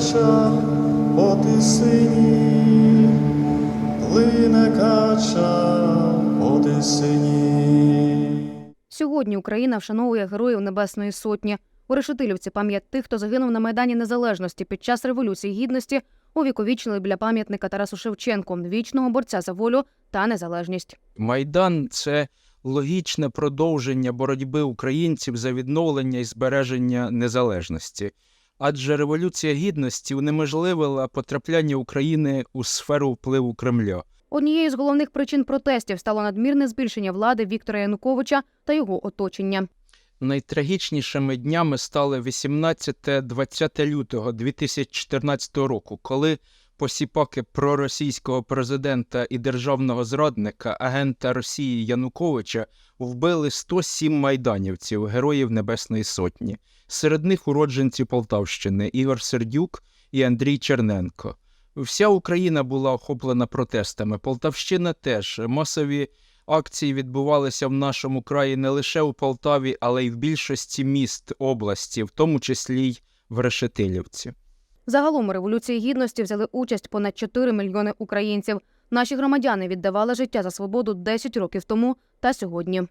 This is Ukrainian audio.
кача по тисині, плине кача по тисині. Сьогодні Україна вшановує героїв Небесної Сотні. У Решетилівці пам'ять тих, хто загинув на Майдані Незалежності під час Революції Гідності, увіковічили біля пам'ятника Тарасу Шевченку, вічного борця за волю та незалежність. Майдан це логічне продовження боротьби українців за відновлення і збереження незалежності. Адже Революція Гідності унеможливила потрапляння України у сферу впливу Кремля. Однією з головних причин протестів стало надмірне збільшення влади Віктора Януковича та його оточення. Найтрагічнішими днями стали 18-20 лютого 2014 року, коли посіпаки проросійського президента і державного зрадника, агента Росії Януковича, вбили 107 майданівців, героїв Небесної Сотні. Серед них уродженці Полтавщини Ігор Сердюк і Андрій Черненко. Вся Україна була охоплена протестами. Полтавщина теж масові акції відбувалися в нашому краї не лише у Полтаві, але й в більшості міст області, в тому числі й в Решетилівці. Загалом у революції гідності взяли участь понад 4 мільйони українців. Наші громадяни віддавали життя за свободу 10 років тому та сьогодні.